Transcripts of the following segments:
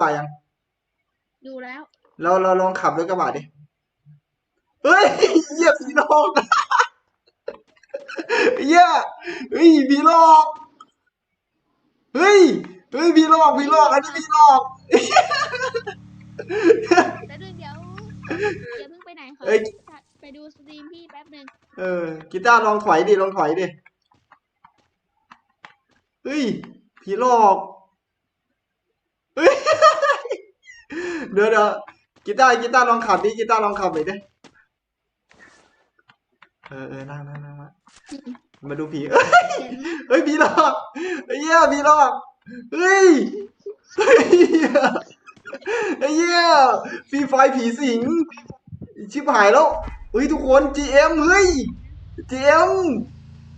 บะยัง ดูแล้ว เราเราลองขับรถกระบะดิ เฮ้ยเหยียบผีหลอกเหี้ยเฮ้ยผีหลอก เฮ้ย เฮ้ยผีหลอกผีหลอก อันนี้ผีหลอกแล้วเดี๋ยวอย่าเพิ่งไปไหนขอเอ้ยไปดูสตรีมพี่แป๊บหนึ่งเออ กีตาร์ลองถอยดิ ลองถอยดิ เฮ้ยผีหลอก เฮ้ยเดี๋ยวเดี๋ยวกีตาร์กีตาร์ลองขับดิกีตาร์ลองขับหน่อยดิเออเออนั่งนั่งนั่งนั่งมาดูผีเอ้ยเฮ้ยผีหลอกไอ้เหี้ยผีหลอกเฮ้ยเฮ้ยไอ้เหี้ยฟรีไฟผีสิงชิบหายแล้วเฮ้ยทุกคน GM เฮ้ย GM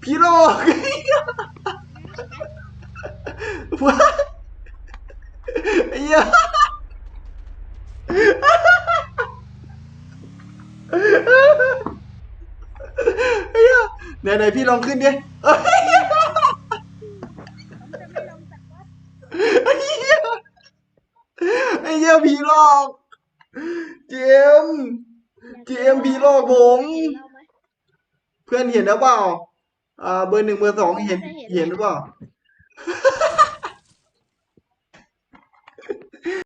ผีหลอกว้า ไอ้เหี้ยไอ้เหี้ยไหนไหนพี่ลองขึ้นดิเอ้ยจะไม่ลงจากรถไอ้เหี้ยไอ้เหี้ยผีหลอก GM อยาก GM ผีหลอกผม เราไหมเพื่อนเห็นแล้วเปล่า อ่า เบอร์หนึ่งเบอร์สองเห็น เห็นเห็นหรือเปล่า